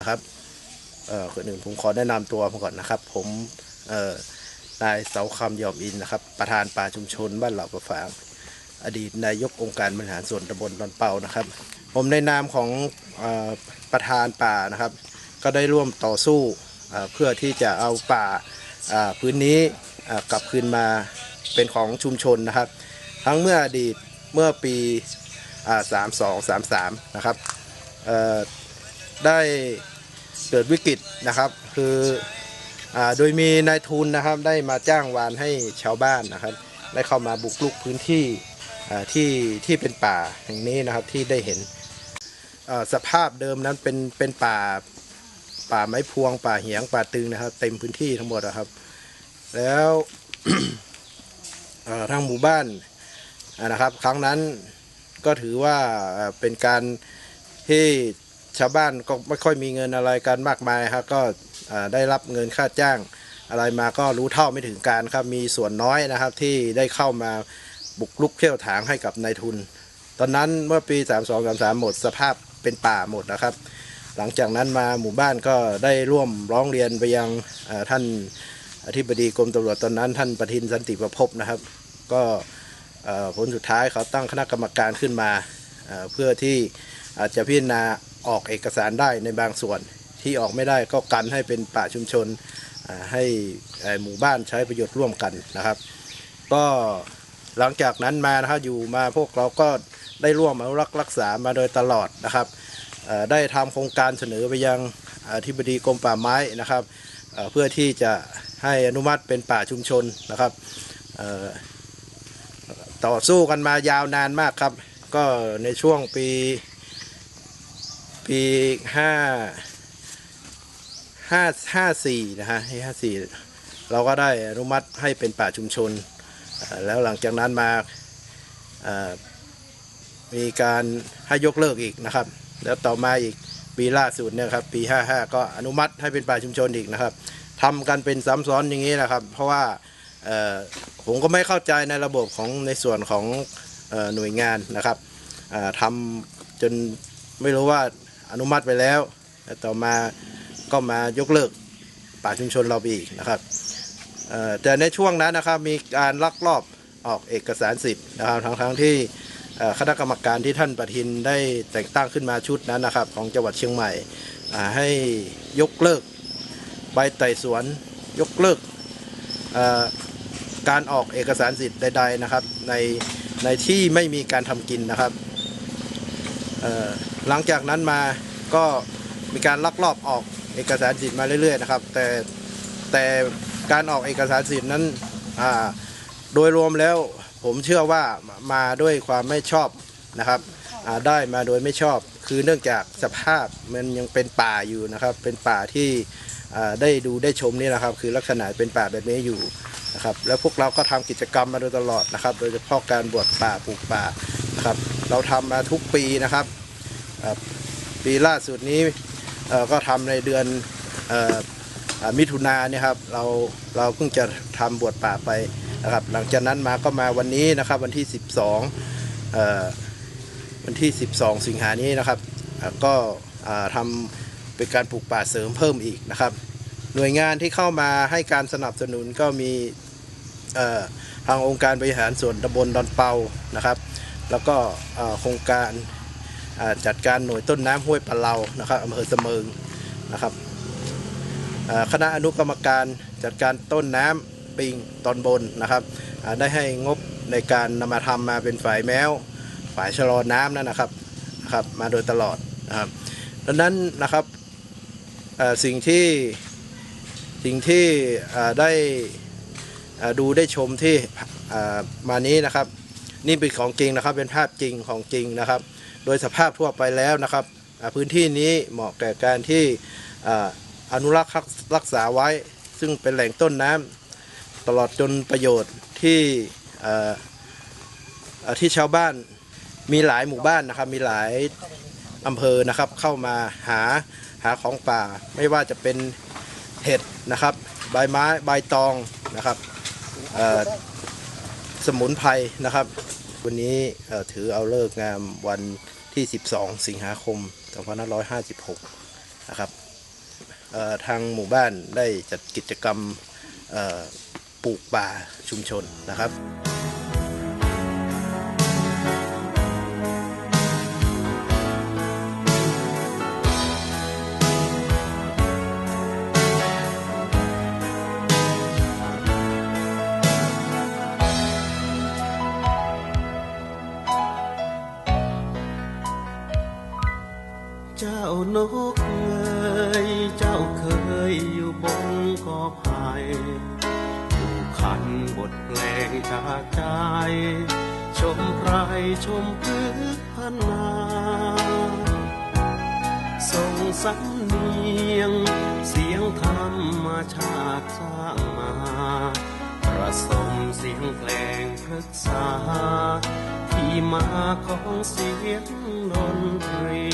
นะครับเอ่อคนอื่นผมขอแนะนำตัวมาก่อนนะครับ ผมเอ่อนายเสาคำยอมอินนะครับ ประธานป่าชุมชนบ้านเหล่าประฝาง อดีตนายกองค์การบริหารส่วนตำบลดอนเป่านะครับ ผมในนามของเออประธานป่านะครับ ก็ได้ร่วมต่อสู้เอ่อเพื่อที่จะเอาป่าอ่าพื้นนี้อ่ากลับคืนมาเป็นของชุมชนนะครับ ทั้งเมื่ออดีตเมื่อปีสามสองสามสามนะครับเอ่อ ได้เกิดวิกฤตนะครับ คืออโดยมีนายทุนนะครับได้มาจ้างวานให้ชาวบ้านนะครับ ได้เข้ามาบุกรุกพื้นที่ที่ที่เป็นป่าแห่งนี้นะครับที่ได้เห็นสภาพเดิมนั้นเป็นเป็นป่าป่าไม้พวง ป่าเหียงป่าตึงนะครับ เต็มพื้นที่ทั้งหมดนะครับ แล้วทางหมู่บ้านนะครับ ครั้งนั้นก็ถือว่าเป็นการที่ ชาวบ้านก็ไม่ค่อยมีเงินอะไรกันมากมายครับก็ได้รับเงินค่าจ้างอะไรมาก็รู้เท่าไม่ถึงการครับมีส่วนน้อยนะครับที่ได้เข้ามาบุกลุกเที่ยวถางให้กับนายทุน ตอนนั้นเมื่อปี 3 2 3 3 หมดสภาพเป็นป่าหมดนะครับ หลังจากนั้นมาหมู่บ้านก็ได้ร่วมร้องเรียนไปยังท่านอธิบดีกรมตำรวจตอนนั้น ท่านประทินสันติประพบนะครับ ก็ผลสุดท้ายเขาตั้งคณะกรรมการขึ้นมาเพื่อที่อาจจะพิจารณา ออกเอกสารได้ในบางส่วนที่ออกไม่ได้ก็กันให้เป็นป่าชุมชนให้หมู่บ้านใช้ประโยชน์ร่วมกันนะครับ ก็หลังจากนั้นมานะครับอยู่มาพวกเราก็ได้ร่วมอนุรักษ์รักษามาโดยตลอดนะครับได้ทำโครงการเสนอไปยังอธิบดีกรมป่าไม้นะครับเพื่อที่จะให้อนุมัติเป็นป่าชุมชนนะครับต่อสู้กันมายาวนานมากครับ ก็ในช่วงปี ปีห้าห้าห้าสี่นะฮะห้าสี่เราก็ได้อนุมัติให้เป็นป่าชุมชน แล้วหลังจากนั้นมามีการให้ยกเลิกอีกนะครับ แล้วต่อมาอีกปีล่าสุดเนี่ยครับปี 55 ก็อนุมัติให้เป็นป่าชุมชนอีกนะครับทำกันเป็นซ้ำซ้อนอย่างนี้นะครับ เพราะว่าผมก็ไม่เข้าใจในระบบของในส่วนของอหน่วยงานนะครับทำจนไม่รู้ว่า อนุมัติไปแล้วแล้วต่อมาก็มายกเลิกป่าชุมชนเราอีกนะครับแต่ในช่วงนั้นนะครับมีการลักลอบออกเอกสารสิทธิ์นะครับทั้งทั้งๆที่คณะกรรมการที่ท่านประทินได้แต่งตั้งขึ้นมาชุดนั้นนะครับ ของจังหวัดเชียงใหม่ให้ยกเลิกใบไต่สวน ยกเลิกการออกเอกสารสิทธิ์ใดๆนะครับในในที่ไม่มีการทำกินนะครับหลังจากนั้นมาก็มีการลักลอบออกเอกสารสิทธิ์มาเรื่อยๆนะครับ แต่แต่การออกเอกสารสิทธิ์นั้นโดยรวมแล้วผมเชื่อว่ามาด้วยความไม่ชอบนะครับได้มาโดยไม่ชอบ คือเนื่องจากสภาพมันยังเป็นป่าอยู่นะครับ เป็นป่าที่ได้ดูได้ชมนี่นะครับ คือลักษณะเป็นป่าแบบนี้อยู่นะครับ แล้วพวกเราก็ทำกิจกรรมมาโดยตลอดนะครับ โดยเฉพาะการบวชป่าปลูกป่านะครับ เราทำมาทุกปีนะครับ ปีล่าสุดนี้ก็ทำในเดือนออมิถุนาเนี่ยครับเราเราเพิ่งจะทำบวชป่าไปนะครับหลังจากนั้นมาก็มาวันนี้นะครับวันที่ 12เอ่อวันที่ 12 สิงหานี้นะครับก็อ่าทำเป็นการปลูกป่าเสริมเพิ่มอีกนะครับ หน่วยงานที่เข้ามาให้การสนับสนุนก็มีทางองค์การบริหารส่วนตำบลดอนเปานะครับ แล้วก็โครงการ จัดการหน่วยต้นน้ำห้วยปะเลานะครับอำเภอเสมิงนะครับคณะอนุกรรมการจัดการต้นน้ำปิงตอนบนนะครับได้ให้งบในการนำมาทำมาเป็นฝ่ายแมวฝ่ายชะลอน้ำนั่นนะครับนะครับ มาโดยตลอดนะครับดังนั้นนะครับสิ่งที่สิ่งที่ได้ดูได้ชมที่มานี้นะครับ นี่เป็นของจริงนะครับเป็นภาพจริงของจริงนะครับ โดยสภาพทั่วไปแล้วนะครับพื้นที่นี้เหมาะแก่การที่อนุรักษ์รักษาไว้ ซึ่งเป็นแหล่งต้นน้ำตลอดจนประโยชน์ที่ที่ชาวบ้านมีหลายหมู่บ้านนะครับมีหลายอำเภอนะครับเข้ามาหาหาของป่า ไม่ว่าจะเป็นเห็ดนะครับ ใบไม้ใบตองนะครับสมุนไพรนะครับ วันนี้ถือเอาเลิกงามวัน ที่ 12 สิงหาคม 2556 นะครับทางหมู่บ้านได้จัดกิจกรรมปลูกป่าชุมชนนะครับ ใจ ชมไพรชมพืชพันนาส่งสำเนียง เสียงธรรมชาติสร้างมาประสมเสียงเพลงพฤกษา ที่มาของเสียงดนตรี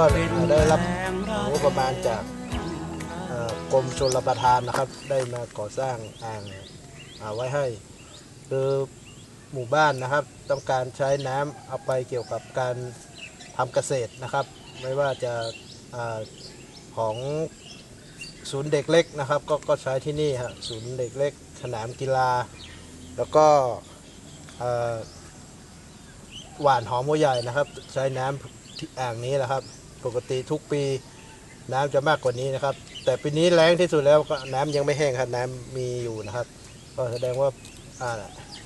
ก็ได้รับงบประมาณจากกรมชลประทานนะครับ ได้มาก่อสร้างอ่างาไว้ให้คือหมู่บ้านนะครับ ต้องการใช้น้ำเอาไปเกี่ยวกับการทำเกษตรนะครับ ไม่ว่าจะอของศูนย์เด็กเล็กนะครับก็ก็ใช้ที่นี่ฮะศูนย์เด็กเล็กสนามกีฬา แล้วก็หวานหอมหัวใหญ่นะครับ ใช้น้ำที่อ่างนี้แหละครับ ปกติทุกปีน้ำจะมากกว่านี้นะครับ แต่ปีนี้แรงที่สุดแล้วก็น้ำยังไม่แห้งครับน้ำมีอยู่นะครับ ก็แสดงว่าอ่า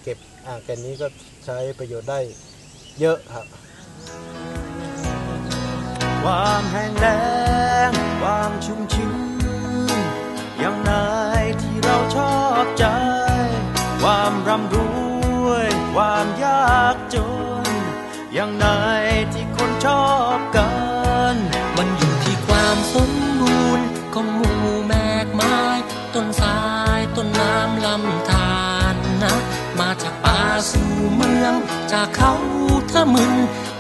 เก็บอ่างแกนนี้ก็ใช้ประโยชน์ได้เยอะครับ ความแห้งแล้งความชุ่มชื้นอย่างไหนที่เราชอบใจ ความร่ำรวย ความยากจนอย่างไหนที่คนชอบ จากเขาทะมึน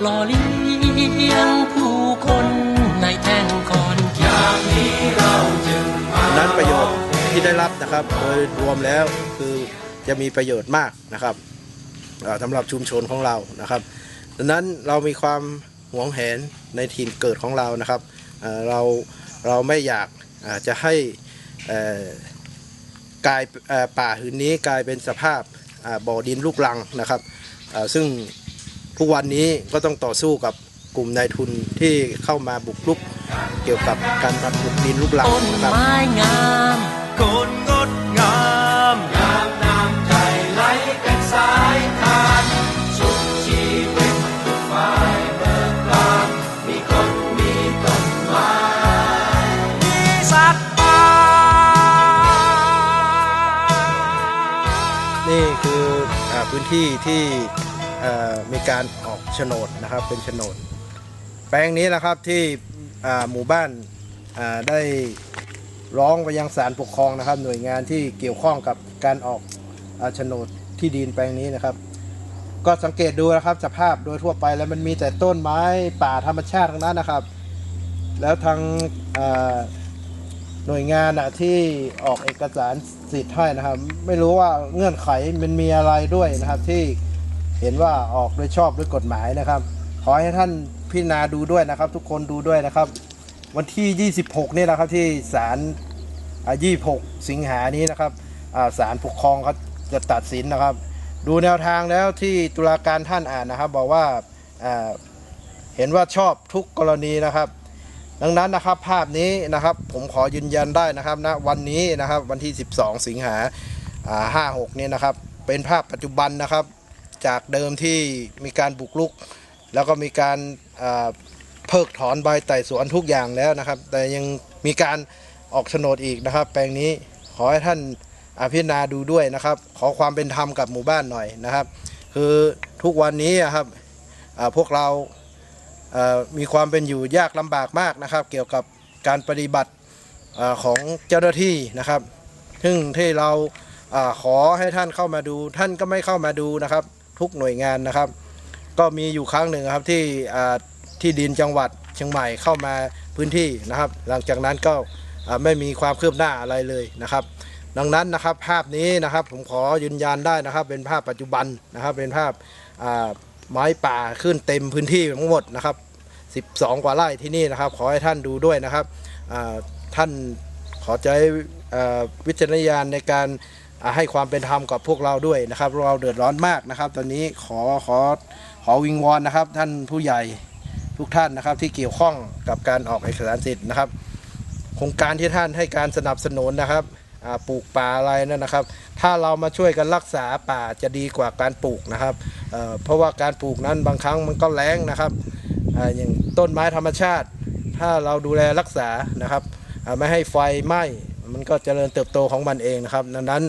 หล่อเลี้ยงผู้คนในแท่งคอนกรีตนั้นประโยชน์ที่ได้รับนะครับโดยรวมแล้วคือจะมีประโยชน์มากนะครับสำหรับชุมชนของเรานะครับดังนั้นเรามีความหวงแหนในถิ่นเกิดของเรานะครับเราเราไม่อยากจะให้เอ่อกลายป่าหืนนี้กลายเป็นสภาพบ่อดินลูกรังนะครับ ซึ่งทุกวันนี้ก็ต้องต่อสู้กับกลุ่มนายทุนที่เข้ามาบุกรุกเกี่ยวกับการทำบุกดินลูกลังต้นนะครับ พื้นที่ที่มีการออกโฉนดนะครับเป็นโฉนด แปลงนี้นะครับที่หมู่บ้านได้ร้องไปยังศาลปกครองนะครับ หน่วยงานที่เกี่ยวข้องกับการออกโฉนดที่ดินแปลงนี้นะครับ ก็สังเกตดูนะครับสภาพโดยทั่วไปแล้วมันมีแต่ต้นไม้ป่าธรรมชาติทั้งนั้นนะครับ แล้วทางา หน่วยงานอะที่ออกเอกสารสิทธิ์ให้นะครับ ไม่รู้ว่าเงื่อนไขมันมีอะไรด้วยนะครับ ที่เห็นว่าออกโดยชอบด้วยกฎหมายนะครับ ขอให้ท่านพิจารณาดูด้วยนะครับ ทุกคนดูด้วยนะครับ วันที่ 26 นี่นะครับที่ศาลอ่า26 สิงหานี้นะครับศาลปกครองเขาจะตัดสินนะครับ ดูแนวทางแล้วที่ตุลาการท่านอ่านนะครับ บอกว่าเห็นว่าชอบทุกกรณีนะครับ ดังนั้นนะครับภาพนี้นะครับผมขอยืนยันได้นะครับณวันนี้นะครับวันที่ 12 สิงหาอ่า56นี่นะครับเป็นภาพปัจจุบันนะครับ จากเดิมที่มีการบุกรุก แล้วก็มีการเพิกถอนใบไต่สวนทุกอย่างแล้วนะครับ แต่ยังมีการออกโฉนดอีกนะครับ แปลงนี้ขอให้ท่านอาพิจารณาดูด้วยนะครับ ขอความเป็นธรรมกับหมู่บ้านหน่อยนะครับ คือทุกวันนี้อะครับพวกเรา มีความเป็นอยู่ยากลำบากมากนะครับ เกี่ยวกับการปฏิบัติอของเจ้าหน้าที่นะครับ ซึ่งที่เราอขอให้ท่านเข้ามาดู ท่านก็ไม่เข้ามาดูนะครับ ทุกหน่วยงานนะครับ ก็มีอยู่ครั้งหนึ่งครับที่ที่ดินจังหวัดเชียงใหม่เข้ามาพื้นที่นะครับ หลังจากนั้นก็ไม่มีความคืบหน้าอะไรเลยนะครับ ดังนั้นนะครับภาพนี้นะครับผมขอยืนยันได้นะครับ เป็นภาพปัจจุบันนะครับเป็นภาพ ไม้ป่าขึ้นเต็มพื้นที่ทั้งหมดนะครับ12 กว่าไร่ที่นี่นะครับ ขอให้ท่านดูด้วยนะครับท่านขอใจอวิจารณญาณในการให้ความเป็นธรรมกับพวกเราด้วยนะครับเราเดือดร้อนมากนะครับ ตอนนี้ขอขอขอวิงวอนนะครับ ท่านผู้ใหญ่ทุกท่านนะครับที่เกี่ยวข้องกับการออกเอกสารสิทธิ์นะครับ โครงการที่ท่านให้การสนับสนุนนะครับ ปลูกป่าอะไรนั่นนะครับ ถ้าเรามาช่วยกันรักษาป่าจะดีกว่าการปลูกนะครับเเพราะว่าการปลูกนั้นบางครั้งมันก็แรงนะครับออย่างต้นไม้ธรรมชาติ ถ้าเราดูแลรักษานะครับไม่ให้ไฟไหม้มันก็เจริญเติบโตของมันเองนะครับดังนั้น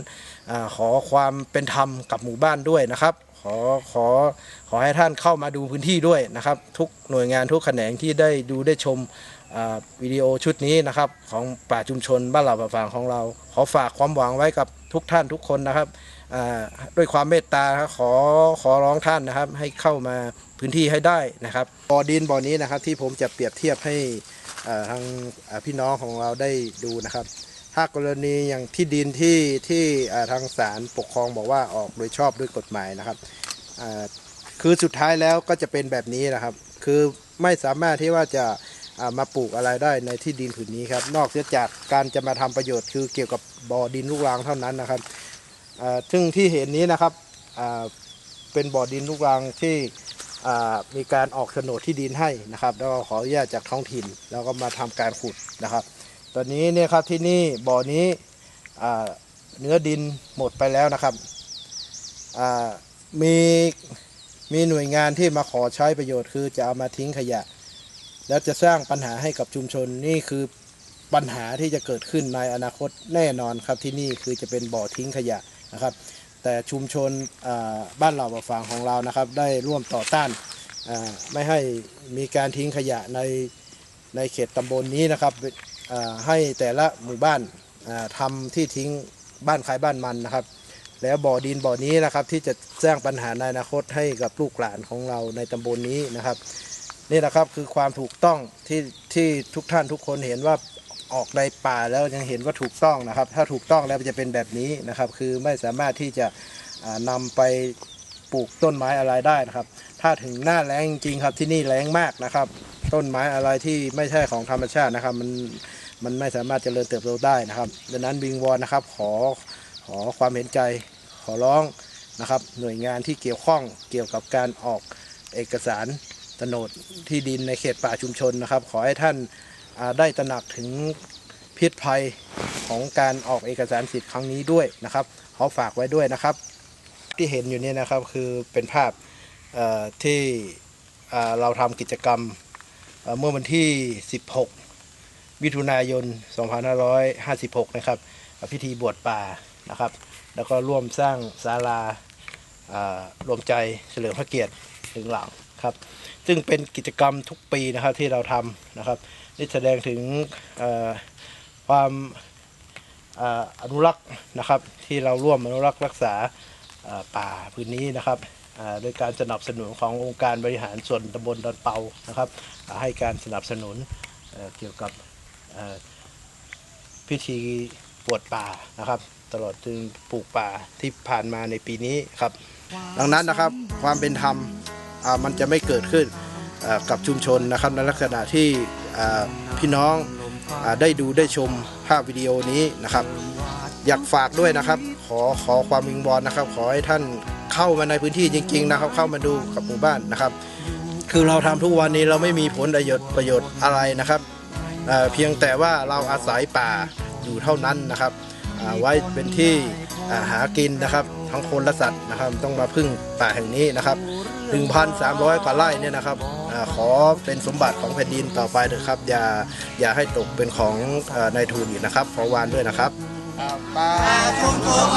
อขอความเป็นธรรมกับหมู่บ้านด้วยนะครับ ขอขอขอให้ท่านเข้ามาดูพื้นที่ด้วยนะครับ ทุกหน่วยงานทุกแขนงที่ได้ดูได้ชม วิดีโอชุดนี้นะครับของป่าชุมชนบ้านเหล่าป่าฝางของเรา ขอฝากความหวังไว้กับทุกท่านทุกคนนะครับด้วยความเมตตาขอขอร้องท่านนะครับ ให้เข้ามาพื้นที่ให้ได้นะครับบ่อดินบ่อนี้นะครับที่ผมจะเปรียบเทียบให้ทางพี่น้องของเราได้ดูนะครับถ้ากรณีอย่างที่ดินที่ที่ทางศาลปกครองบอกว่าออกโดยชอบด้วยกฎหมายนะครับคือสุดท้ายแล้วก็จะเป็นแบบนี้นะครับ คือไม่สามารถที่ว่าจะ มาปลูกอะไรได้ในที่ดินผืนนี้ครับ นอกเสียจากการจะมาทำประโยชน์คือเกี่ยวกับบ่อดินลูกรังเท่านั้นนะครับซึ่งที่เห็นนี้นะครับเป็นบ่อดินลูกรังที่มีการออกโฉนดที่ดินให้นะครับ แล้วก็ขออนุญาตจากท้องถิ่น แล้วก็มาทำการขุดนะครับ ตอนนี้เนี่ยครับที่นี่บ่อนี้เนื้อดินหมดไปแล้วนะครับมีมีหน่วยงานที่มาขอใช้ประโยชน์คือจะเอามาทิ้งขยะ แล้วจะสร้างปัญหาให้กับชุมชนนี่คือปัญหาที่จะเกิดขึ้นในอนาคตแน่นอนครับที่นี่คือจะเป็นบ่อทิ้งขยะนะครับ แต่ชุมชนบ้านเหล่าบ่อฟางของเรานะครับ ได้ร่วมต่อต้านไม่ให้มีการทิ้งขยะในในเขตตำบลนี้นะครับให้แต่ละหมู่บ้านอ่าทำที่ทิ้งบ้านใครบ้านมันนะครับ แล้วบ่อดินบ่อนี้นะครับที่จะสร้างปัญหาในอนาคตให้กับลูกหลานของเราในตำบลนี้นะครับ นี่นะครับคือความถูกต้องที่ที่ทุกท่านทุกคนเห็นว่าออกในป่าแล้วยังเห็นว่าถูกต้องนะครับ ถ้าถูกต้องแล้วจะเป็นแบบนี้นะครับ คือไม่สามารถที่จะอ่านำไปปลูกต้นไม้อะไรได้นะครับ ถ้าถึงหน้าแล้งจริงครับที่นี่แล้งมากนะครับ ต้นไม้อะไรที่ไม่ใช่ของธรรมชาตินะครับ มันมันไม่สามารถเจริญเติบโตได้นะครับ ดังนั้นวิงวอนนะครับขอขอความเห็นใจขอร้องนะครับ หน่วยงานที่เกี่ยวข้องเกี่ยวกับการออกเอกสาร โฉนดที่ดินในเขตป่าชุมชนนะครับ ขอให้ท่านาได้ตระหนักถึงพิษภัยของการออกเอกสารสิทธิ์ครั้งนี้ด้วยนะครับขอฝากไว้ด้วยนะครับ ที่เห็นอยู่นี่นะครับคือเป็นภาพที่เราทำกิจกรรมเมื่อวันที่ 16 มิถุนายน 2556 นะครับ พิธีบวชป่านะครับ แล้วก็ร่วมสร้างศาลา รวมใจเฉลิมพระเกียรติถึงหลังครับ ซึ่งเป็นกิจกรรมทุกปีนะครับที่เราทำนะครับ นี่แสดงถึงความอนุรักษ์นะครับที่เราร่วมอนุรักษ์รักษาป่าพื้นนี้นะครับโดยการสนับสนุนขององค์การบริหารส่วนตำบลดอนเปานะครับ ให้การสนับสนุนเเกี่ยวกับพิธีปวดป่านะครับ ตลอดถึงปลูกป่าที่ผ่านมาในปีนี้ครับ ดังนั้นนะครับความเป็นธรรมมันจะไม่เกิดขึ้นกับชุมชนนะครับในลักษณะที่พี่น้องอได้ดูได้ชมภาพวิดีโอนี้นะครับ อยากฝากด้วยนะครับ ขอขอความวิงวอนนะครับ ขอให้ท่านเข้ามาในพื้นที่จริง ๆ นะครับ เข้ามาดูกับหมู่บ้านนะครับ คือเราทำทุกวันนี้เราไม่มีผลประโยชน์ประโยชน์อะไรนะครับเพียงแต่ว่าเราอาศัยป่าอยู่เท่านั้นนะครับ ไว้เป็นที่าหากินนะครับ ทั้งคนและสัตว์นะครับ ต้องมาพึ่งป่าแห่งนี้นะครับ 1,300 กว่าไร่เนี่ยนะครับอขอเป็นสมบัติของแผ่นดินต่อไปเถอะครับ อย่าอย่าให้ตกเป็นของอนายทุนอีกนะครับ ขอวานด้วยนะครับป่าชุมชน